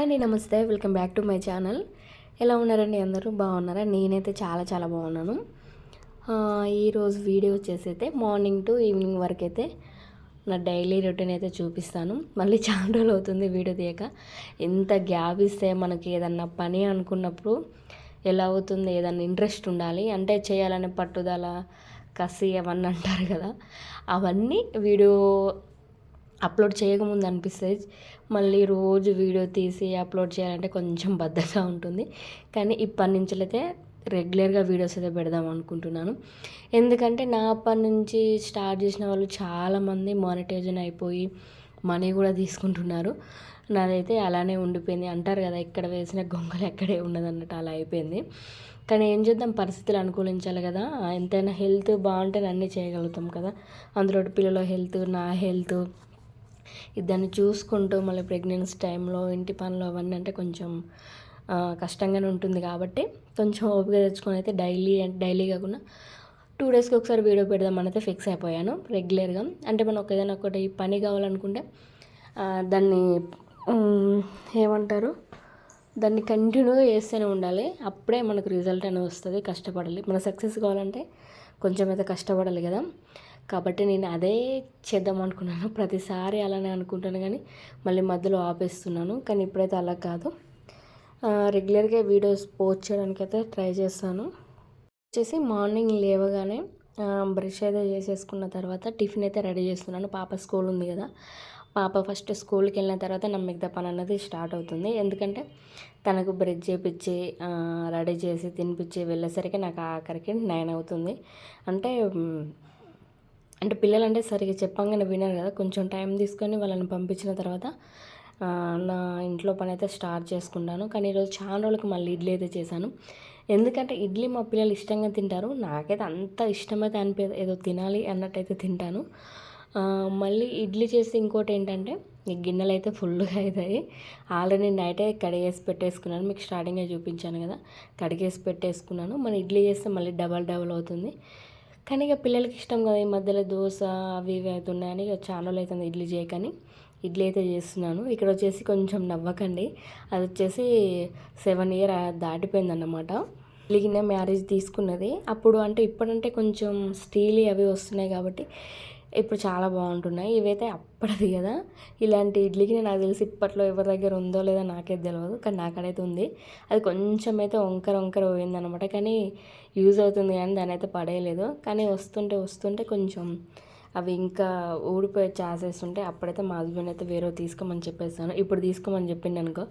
అండి నమస్తే. Welcome back to my channel. ఎలా ఉన్నారండి అందరూ? బాగున్నారా? నేనైతే చాలా చాలా బాగున్నాను. ఈరోజు వీడియో వచ్చేసి అయితే మార్నింగ్ టు ఈవినింగ్ వరకు అయితే నా డైలీ రొటీన్ అయితే చూపిస్తాను. మళ్ళీ చాలా రోజులు అవుతుంది వీడియో తీయక. ఎంత గ్యాప్ ఇస్తే మనకి ఏదన్నా పని అనుకున్నప్పుడు ఎలా అవుతుంది ఏదన్నా ఇంట్రెస్ట్ ఉండాలి అంటే చేయాలనే పట్టుదల కసి అవన్నీ అంటారు కదా. అవన్నీ వీడియో అప్లోడ్ చేయకముందు అనిపిస్తుంది. మళ్ళీ రోజు వీడియో తీసి అప్లోడ్ చేయాలంటే కొంచెం బద్ధగా ఉంటుంది. కానీ ఇప్పటి నుంచైతే అయితే రెగ్యులర్గా వీడియోస్ అయితే పెడదాం అనుకుంటున్నాను. ఎందుకంటే నా అప్పటి నుంచి స్టార్ట్ చేసిన వాళ్ళు చాలామంది మానిటైజన్ అయిపోయి మనీ కూడా తీసుకుంటున్నారు. నాదైతే అలానే ఉండిపోయింది. అంటారు కదా ఎక్కడ వేసిన గొంగలు ఎక్కడే ఉండదు అన్నట్టు అలా అయిపోయింది. కానీ ఏం చేద్దాం పరిస్థితులు అనుకూలించాలి కదా. ఎంతైనా హెల్త్ బాగుంటే అన్నీ చేయగలుగుతాం కదా. అందులో పిల్లల హెల్త్ నా హెల్త్ ఇద్దరిని చూసుకుంటూ మళ్ళీ ప్రెగ్నెన్సీ టైంలో ఇంటి పనులు అవన్నీ అంటే కొంచెం కష్టంగానే ఉంటుంది కాబట్టి కొంచెం ఓపిక తెచ్చుకొని అయితే డైలీ డైలీ కాకుండా టూ డేస్కి ఒకసారి వీడియో పెడదామని అయితే ఫిక్స్ అయిపోయాను రెగ్యులర్గా. అంటే మనం ఒక ఏదైనా ఒకటి పని కావాలనుకుంటే దాన్ని ఏమంటారు? దాన్ని కంటిన్యూగా చేస్తూనే ఉండాలి. అప్పుడే మనకు రిజల్ట్ అనేది వస్తుంది కష్టపడాలి. మన సక్సెస్ కావాలంటే కొంచెం అయితే కష్టపడాలి కదా. కాబట్టి నేను అదే చేద్దాం అనుకున్నాను. ప్రతిసారి అలానే అనుకుంటాను కానీ మళ్ళీ మధ్యలో ఆపేస్తున్నాను. కానీ ఇప్పుడైతే అలా కాదు. రెగ్యులర్గా వీడియోస్ పోస్ట్ చేయడానికి అయితే ట్రై చేస్తాను. వచ్చేసి మార్నింగ్ లేవగానే బ్రష్ అయితే చేసేసుకున్న తర్వాత టిఫిన్ అయితే రెడీ చేస్తున్నాను. పాప స్కూల్ ఉంది కదా. పాప ఫస్ట్ స్కూల్కి వెళ్ళిన తర్వాత నా మిగతా పని అనేది స్టార్ట్ అవుతుంది. ఎందుకంటే తనకు బ్రెడ్ చేపించి రెడీ చేసి తినిపించి వెళ్ళేసరికి నాకు ఆఖరికి నైన్ అవుతుంది. అంటే అంటే పిల్లలు అంటే సరిగ్గా చెప్పంగానే వినరు కదా. కొంచెం టైం తీసుకొని వాళ్ళని పంపించిన తర్వాత నా ఇంట్లో పని అయితే స్టార్ట్ చేసుకుంటాను కానీ ఈరోజు చాలా రోజులకు మళ్ళీ ఇడ్లీ అయితే చేశాను. ఎందుకంటే ఇడ్లీ మా పిల్లలు ఇష్టంగా తింటారు. నాకైతే అంత ఇష్టమైతే అనిపేది ఏదో తినాలి అన్నట్టయితే తింటాను. మళ్ళీ ఇడ్లీ చేసి ఇంకోటి ఏంటంటే ఈ గిన్నెలు అయితే ఫుల్గా అవుతాయి ఆల్రెడీ నైటే కడిగేసి పెట్టేసుకున్నాను. మీకు స్టార్టింగే చూపించాను కదా. కడిగేసి పెట్టేసుకున్నాను. మన ఇడ్లీ చేస్తే మళ్ళీ డబల్ డబల్ అవుతుంది. కానీ ఇక పిల్లలకి ఇష్టం కదా ఈ మధ్యలో దోశ అవి ఇవి అవుతున్నాయని ఇక చాలా అవుతుంది ఇడ్లీ చేయకని. ఇడ్లీ అయితే చేస్తున్నాను. ఇక్కడ వచ్చేసి కొంచెం నవ్వకండి. అది వచ్చేసి సెవెన్ ఇయర్ దాటిపోయిందన్నమాట లిగిన మ్యారేజ్ తీసుకున్నది. అప్పుడు అంటే ఇప్పుడంటే కొంచెం స్టీల్ అవి వస్తున్నాయి కాబట్టి ఇప్పుడు చాలా బాగుంటున్నాయి. ఇవైతే అప్పటిది కదా. ఇలాంటి ఇడ్లీకి నాకు తెలిసి ఇప్పట్లో ఎవరి దగ్గర ఉందో లేదో నాకైతే తెలియదు కానీ నాకడైతే ఉంది. అది కొంచెం అయితే వంకర వంకర పోయిందనమాట కానీ యూజ్ అవుతుంది కానీ దాని అయితే పడేయలేదు. కానీ వస్తుంటే వస్తుంటే కొంచెం అవి ఇంకా ఊడిపోయే ఛాన్సెస్ ఉంటే అప్పుడైతే మా హస్బెండ్ అయితే వేరే తీసుకోమని చెప్పేస్తాను ఇప్పుడు తీసుకోమని చెప్పింది అనుకో.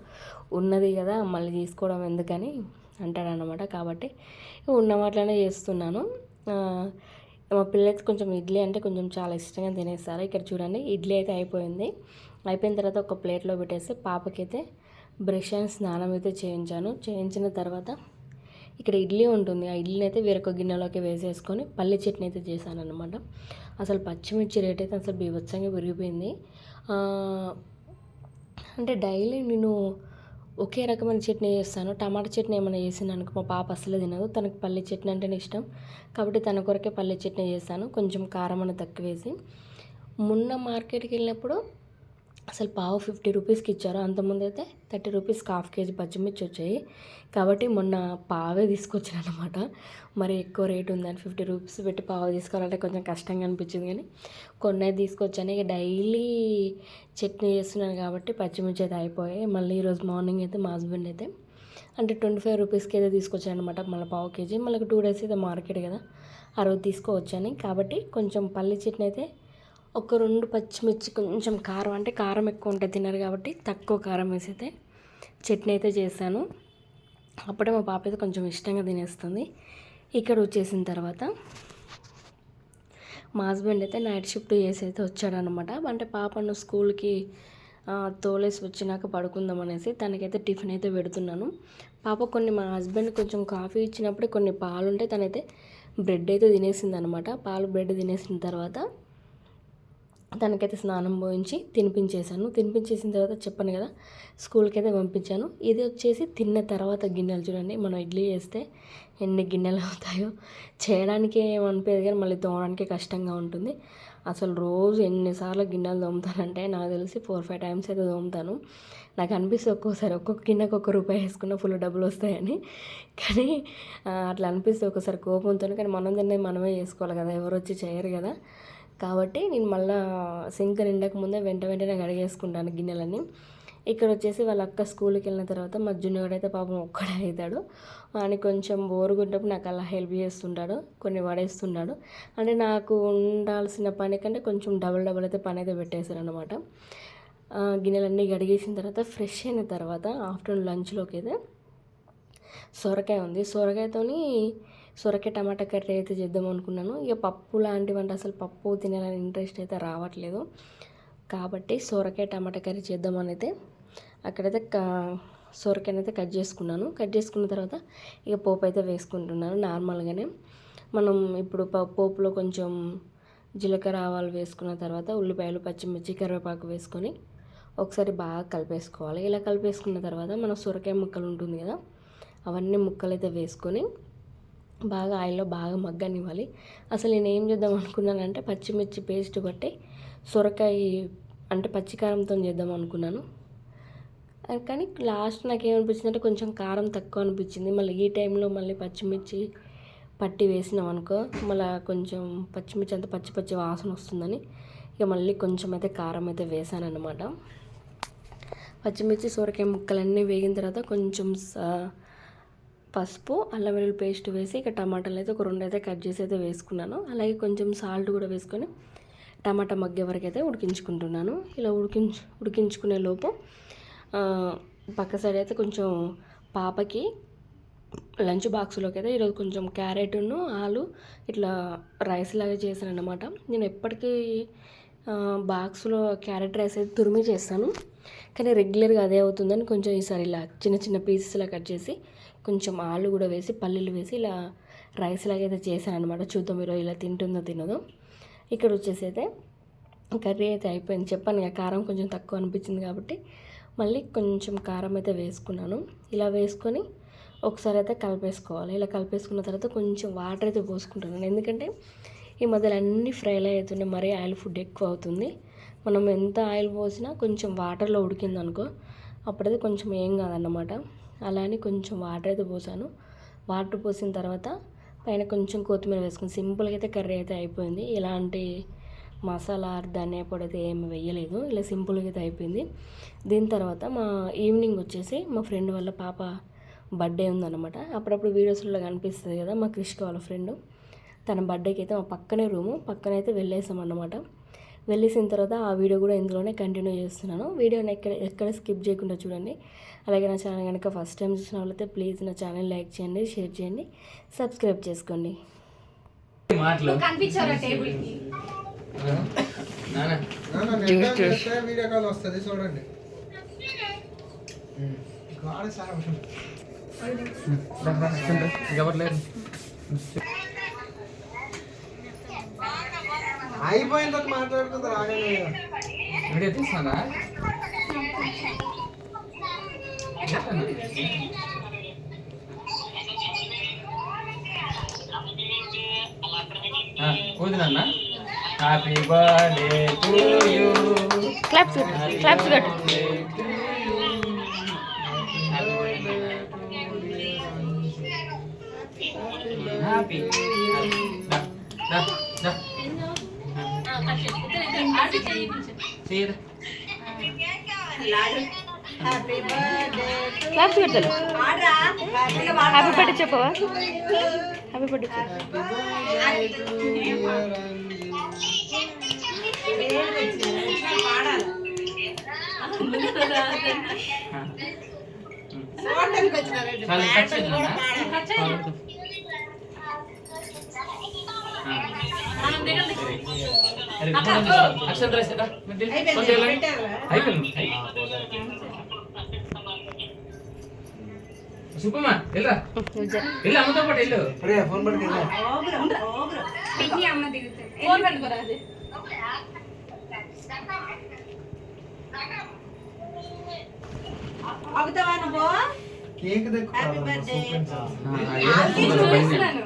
ఉన్నది కదా మళ్ళీ తీసుకోవడం ఎందుకని అంటాడనమాట కాబట్టి ఉన్న వాటిలోనే చేస్తున్నాను మా పిల్లలకి కొంచెం ఇడ్లీ అంటే కొంచెం చాలా ఇష్టంగా తినేస్తారు. ఇక్కడ చూడండి ఇడ్లీ అయితే అయిపోయింది. అయిపోయిన తర్వాత ఒక ప్లేట్లో పెట్టేసి పాపకైతే బ్రష్ అండ్ స్నానం అయితే చేయించాను. చేయించిన తర్వాత ఇక్కడ ఇడ్లీ ఉంటుంది. ఆ ఇడ్లీని అయితే వేరొక గిన్నెలోకి వేసేసుకొని పల్లి చట్నీ అయితే చేశాను అనమాట అసలు పచ్చిమిర్చి రేట్ అయితే అసలు బీభత్సంగా పెరిగిపోయింది. అంటే డైలీ నేను ఒకే రకమైన చట్నీ చేస్తాను. టమాటా చట్నీ ఏమైనా చేసిన అనుకో మా పాప అసలు తినదు. తనకు పల్లి చట్నీ అంటేనే ఇష్టం. కాబట్టి తన కొరకే పల్లి చట్నీ చేస్తాను. కొంచెం కారం అని తక్కువ వేసి. మొన్న మార్కెట్కి వెళ్ళినప్పుడు అసలు పావు ఫిఫ్టీ రూపీస్కి ఇచ్చారు అంతకుముందు అయితే థర్టీ రూపీస్కి హాఫ్ కేజీ పచ్చిమిర్చి వచ్చాయి. కాబట్టి మొన్న పావే తీసుకొచ్చాను అనమాట మరి ఎక్కువ రేట్ ఉందని ఫిఫ్టీ రూపీస్ పెట్టి పావు తీసుకోవాలంటే కొంచెం కష్టంగా అనిపించింది కానీ కొన్ని తీసుకొచ్చాను. ఇక డైలీ చట్నీ చేస్తున్నాను కాబట్టి పచ్చిమిర్చి అయితే అయిపోయాయి. మళ్ళీ ఈరోజు మార్నింగ్ అయితే మా హస్బెండ్ అయితే అంటే ట్వంటీ ఫైవ్ రూపీస్కి అయితే తీసుకొచ్చాను అనమాట మళ్ళీ పావు కేజీ. మళ్ళీ టూ డేస్ అయితే మార్కెట్ కదా ఆ రోజు తీసుకోవచ్చాను. కాబట్టి కొంచెం పల్లి చట్నీ అయితే ఒక రెండు పచ్చిమిర్చి కొంచెం కారం అంటే కారం ఎక్కువ ఉంటుంది తినరు కాబట్టి తక్కువ కారం వేసి అయితే చట్నీ అయితే చేశాను. అప్పుడే మా పాప అయితే కొంచెం ఇష్టంగా తినేస్తుంది. ఇక్కడ వచ్చేసిన తర్వాత మా హస్బెండ్ అయితే నైట్ షిఫ్ట్ చేసి అయితే వచ్చాడనమాట అంటే పాపను స్కూల్కి తోలేసి వచ్చినాక పడుకుందాం అనేసి తనకైతే టిఫిన్ అయితే పెడుతున్నాను. పాప కొన్ని మా హస్బెండ్ కొంచెం కాఫీ ఇచ్చినప్పుడు కొన్ని పాలు ఉంటే తనైతే బ్రెడ్ అయితే తినేసింది అనమాట పాలు బ్రెడ్ తినేసిన తర్వాత తనకైతే స్నానం పోయించి తినిపించేశాను. తినిపించేసిన తర్వాత చెప్పాను కదా స్కూల్కి అయితే పంపించాను. ఇది వచ్చేసి తిన్న తర్వాత గిన్నెలు చూడండి మనం ఇడ్లీ చేస్తే ఎన్ని గిన్నెలు అవుతాయో. చేయడానికి ఏమనిపేది కానీ మళ్ళీ తోమడానికి కష్టంగా ఉంటుంది. అసలు రోజు ఎన్నిసార్లు గిన్నెలు తోముతానంటే నాకు తెలిసి ఫోర్ ఫైవ్ టైమ్స్ అయితే తోముతాను. నాకు అనిపిస్తుంది ఒక్కోసారి ఒక్కొక్క గిన్నెకి ఒక్క రూపాయి వేసుకున్న ఫుల్ డబ్బులు వస్తాయని. కానీ అట్లా అనిపిస్తుంది ఒక్కోసారి కోపంతో కానీ మనం తిన్నది మనమే చేసుకోవాలి కదా ఎవరు వచ్చి చేయరు కదా. కాబట్టి నేను మళ్ళీ సింక్ నిండక ముందే వెంట వెంటనే కడిగేసుకుంటాను గిన్నెలన్నీ. ఇక్కడ వచ్చేసి వాళ్ళ అక్క స్కూల్కి వెళ్ళిన తర్వాత మా జున్నుగాడు అయితే పాపం ఒక్కడే అవుతాడు అని కొంచెం బోరుగుంటప్పుడు నాకు అలా హెల్ప్ చేస్తుంటాడు కొన్ని పడేస్తున్నాడు అంటే నాకు ఉండాల్సిన పని కంటే కొంచెం డబుల్ డబుల్ అయితే పని అయితే పెట్టేశారు అనమాట గిన్నెలన్నీ కడిగేసిన తర్వాత ఫ్రెష్ అయిన తర్వాత ఆఫ్టర్నూన్ లంచ్లోకి అయితే సొరకాయ ఉంది. సొరకాయతోని సొరకాయ టమాటా కర్రీ అయితే చేద్దాం అనుకున్నాను. ఇక పప్పు లాంటివి అంటే అసలు పప్పు తినాలని ఇంట్రెస్ట్ అయితే రావట్లేదు. కాబట్టి సొరకాయ టమాటా కర్రీ చేద్దామని అయితే అక్కడైతే క అయితే కట్ చేసుకున్నాను. కట్ చేసుకున్న తర్వాత ఇక పోపు అయితే వేసుకుంటున్నాను నార్మల్గానే. మనం ఇప్పుడు ప- పోపులో కొంచెం జీలకర్ర ఆవాలు వేసుకున్న తర్వాత ఉల్లిపాయలు పచ్చిమిర్చి కరివేపాకు వేసుకొని ఒకసారి బాగా కలిపేసుకోవాలి. ఇలా కలిపేసుకున్న తర్వాత మన సొరకాయ ముక్కలు ఉంటుంది కదా అవన్నీ ముక్కలు అయితే వేసుకొని బాగా ఆయిల్లో బాగా మగ్గనివ్వాలి. అసలు నేను ఏం చేద్దాం అనుకున్నానంటే పచ్చిమిర్చి పేస్ట్ బట్టి సొరకాయ అంటే పచ్చికారంతో చేద్దాం అనుకున్నాను. కానీ లాస్ట్ నాకేమనిపించింది అంటే కొంచెం కారం తక్కువ అనిపించింది. మళ్ళీ ఈ టైంలో మళ్ళీ పచ్చిమిర్చి పట్టి వేసినాం అనుకో మళ్ళీ కొంచెం పచ్చిమిర్చి అంతా పచ్చి పచ్చి వాసన వస్తుందని ఇక మళ్ళీ కొంచెం అయితే కారం అయితే వేసాను అనమాట పచ్చిమిర్చి సొరకాయ ముక్కలన్నీ వేగిన తర్వాత కొంచెం పసుపు అల్లం వెల్లుల్లి పేస్ట్ వేసి ఇక టమాటాలు అయితే ఒక రెండు అయితే కట్ చేసి అయితే వేసుకున్నాను. అలాగే కొంచెం సాల్ట్ కూడా వేసుకొని టమాటా మగ్గే వరకు అయితే ఉడికించుకుంటున్నాను. ఇలా ఉడికించు ఉడికించుకునే లోపు పక్క సైడ్ అయితే కొంచెం పాపకి లంచ్ బాక్స్లోకి అయితే ఈరోజు కొంచెం క్యారెట్ను ఆలు ఇట్లా రైస్ లాగా చేశాను అనమాట నేను ఎప్పటికీ బాక్స్లో క్యారెట్ రైస్ అయితే తురిమి చేస్తాను. కానీ రెగ్యులర్గా అదే అవుతుందని కొంచెం ఈసారి ఇలా చిన్న చిన్న పీసెస్లా కట్ చేసి కొంచెం ఆలు కూడా వేసి పల్లీలు వేసి ఇలా రైస్ లాగా అయితే చేశాను అనమాట చూద్దాం మీరు ఇలా తింటుందో తినదో. ఇక్కడ వచ్చేసి అయితే కర్రీ అయితే అయిపోయింది. చెప్పాను ఇక కారం కొంచెం తక్కువ అనిపించింది కాబట్టి మళ్ళీ కొంచెం కారం అయితే వేసుకున్నాను. ఇలా వేసుకొని ఒకసారి అయితే కలిపేసుకోవాలి. ఇలా కలిపేసుకున్న తర్వాత కొంచెం వాటర్ అయితే పోసుకుంటున్నాను. ఎందుకంటే ఈ మధ్యలో అన్ని ఫ్రైలు అవుతున్నాయి మరీ ఆయిల్ ఫుడ్ ఎక్కువ అవుతుంది. మనం ఎంత ఆయిల్ పోసినా కొంచెం వాటర్లో ఉడికింది అనుకో అప్పుడైతే కొంచెం ఏం కాదన్నమాట. అలా అని కొంచెం వాటర్ అయితే పోసాను. వాటర్ పోసిన తర్వాత పైన కొంచెం కొత్తిమీర వేసుకుని సింపుల్గా అయితే కర్రీ అయితే అయిపోయింది. ఇలాంటి మసాలా ధనియా పొడి అయితే ఏమి వేయలేదు. ఇలా సింపుల్గా అయితే అయిపోయింది. దీని తర్వాత మా ఈవినింగ్ వచ్చేసి మా ఫ్రెండ్ వాళ్ళ పాప బర్త్డే ఉందన్నమాట. అప్పుడప్పుడు వీడియోస్లో కనిపిస్తుంది కదా మా క్రిష్క వాళ్ళ ఫ్రెండ్ తన బర్త్డేకి అయితే మా పక్కనే రూము పక్కన అయితే వెళ్ళేసాం అన్నమాట వెళ్ళేసిన తర్వాత ఆ వీడియో కూడా ఇందులోనే కంటిన్యూ చేస్తున్నాను. వీడియోని ఎక్కడ ఎక్కడ స్కిప్ చేయకుండా చూడండి. అలాగే నా ఛానల్ కనుక ఫస్ట్ టైం చూసిన వాళ్ళైతే ప్లీజ్ నా ఛానల్ లైక్ చేయండి షేర్ చేయండి సబ్స్క్రైబ్ చేసుకోండి. వీడియో కాల్ వస్తుంది చూడండి. ఎవరు లేరు? అయిపోయిన తర్వాత మాట్లాడుకుంది రాగానే వీడియో తీస్తానా కూతునన్నా happy birthday to you claps claps కట్టు హ్యాపీ చేయరా క్లాప్స్ కట్టాలి హ్యాపీ బర్త్డే చెప్పవా? హ్యాపీ బర్త్డే చెప్పు. సుబ్బమ్మ వెళ్ళరా వెళ్ళు అమ్మతో పాటు వెళ్ళు ఫోన్ పట్టుకెళ్ళా పిన్ని అమ్మ దిగుతుంది ఫోన్ పెట్టుకోరా అది కేక్ దగ్గర చూస్తున్నాను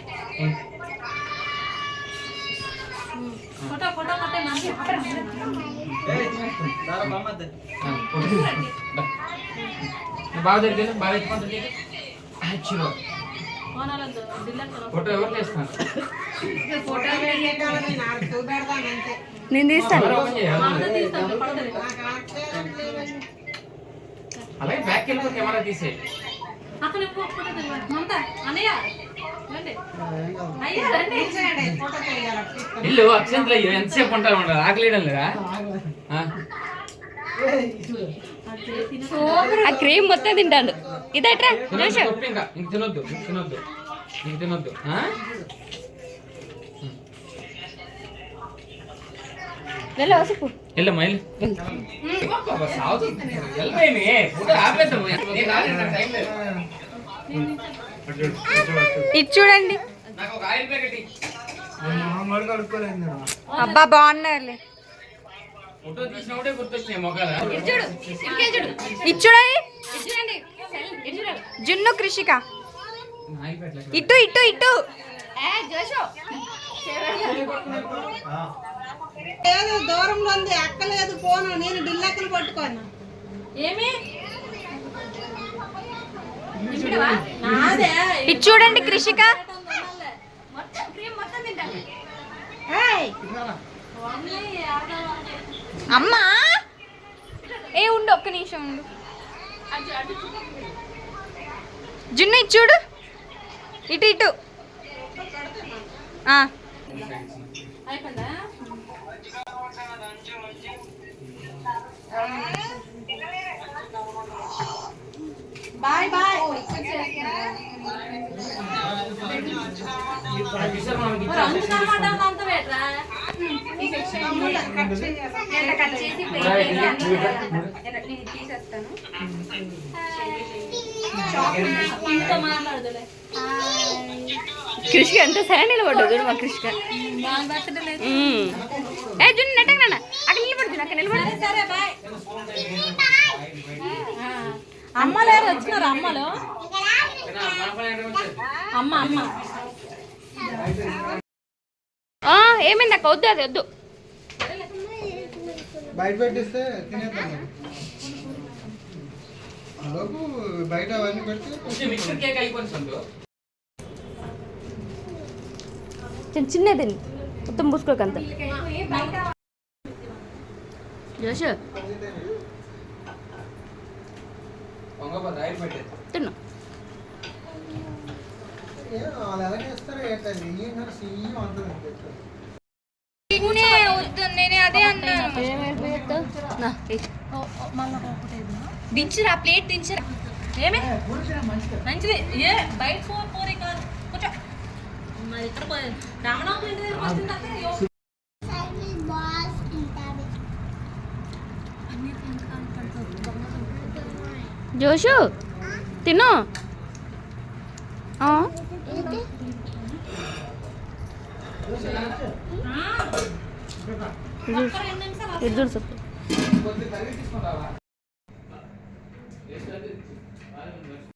కింద దీపు నువ్వు. నువ్వు తీసి తినేస్తావు, అది తీయకూడదు నేను. ఆ తినకూడదు. నేను చెప్తే లేకపోతే వచ్చి చేయి కడుక్కో, పో. చేయి కడుక్కో. ఏమైంది ఎవరు వచ్చిన అందరూ ఫోటో దిగారు లేదా ఎలా మంచుకున్నాను ఫోటో ఫోటో కొట్టే నాకు బాగా జరిగింది బాగా ఎత్తుకుంటుంది యాక్చువల్ కోనాలందు దిల్లతో ఫోటో ఎవరు చేస్తున్నారు నేను తీస్తాను ఎవరు ఓపెన్ చేయాలి? మనం తీస్తాం పడతలేదు అలాగే బ్యాక్ వెళ్ళి కెమెరా తీసే అక్కడ ఇంకో ఫోటో తెలియదు మమత అన్నయ్య రండి అయ్యా రండి ఇల్లు అక్షంతలు అయ్యో ఎంతసేపు ఉంటారు ఉంటారు ఆకలేయడం లేదా? ఆ? ఆ క్రీమ్ మొత్తం తింటాడు. ఇదట్రా తినొద్దు, చూసు గొప్ప ఇంకా. ఇంక తినొద్దు ఇంక తినొద్దు. ఇంక తినొద్దు. ఆ? వెళ్ళి వసుపు వెళ్ళమ్మా వెళ్ళు. బాబా, సాగుతుంది. వెళ్ళమేమి, ఫోటో ఆపేద్దాము. ఇది చూడండి. అబ్బా బాగున్నారులే. చూడండి. జున్ను కృషిక. ఇటు ఇటు ఇటు. దూరంలో ఉంది అక్కలేదు పోను. నేను డిల్లక్కలు పట్టుకోను. ఏమి? ఇది చూడండి కృషిక. అమ్మా. ఏ ఉండు ఒక్క నిమిషం ఉండు. జున్ను ఇది చూడు. ఇటు ఇటు. బాయ్ బాయ్ చూసారు మనకి మరి అందుకు అనమాట అంత వేట్రా ఎంత కట్ చేసి ప్లేట్ నేను తీసేస్తాను కృషిక ఎంత సరే నిలబడ్డదు చూడు మా కృషిక. ఏ జున్ను నెట్టకు నాన్న. అక్కడ నిలబడు అక్కడ నిలబడు. సరే బాయ్. అమ్మలు ఎవరు వచ్చినారు అమ్మలు. అమ్మ అమ్మ. ఏమైంది అక్క? వద్దు అది వద్దు. బయట పెట్టిస్తే తినేద్దాం బయట అవన్నీ పెడితే కొంచెం మిక్సర్ కేక్ అయిపోయింది సందు. చిన్న చిన్నది మొత్తం పూసుకోకంత జోష్. తిన్నా వాళ్ళు ఎలా చేస్తారో ఏంటండి ఏం కానీ సీఎం అంటుంది నేనే అదే అన్నాను దించురా ప్లేట్ దించురా ఏమి మంచిది ఏ బయట పో పోరి కాదు కూర్చో మరి ఇక్కడ పోయి రామనవమి ఇంటి దగ్గరికి వచ్చింది అక్క అయ్యో. జోషు తిను ఆ, ఒక్క రెండు నిమిషాలు ఇది చూడు.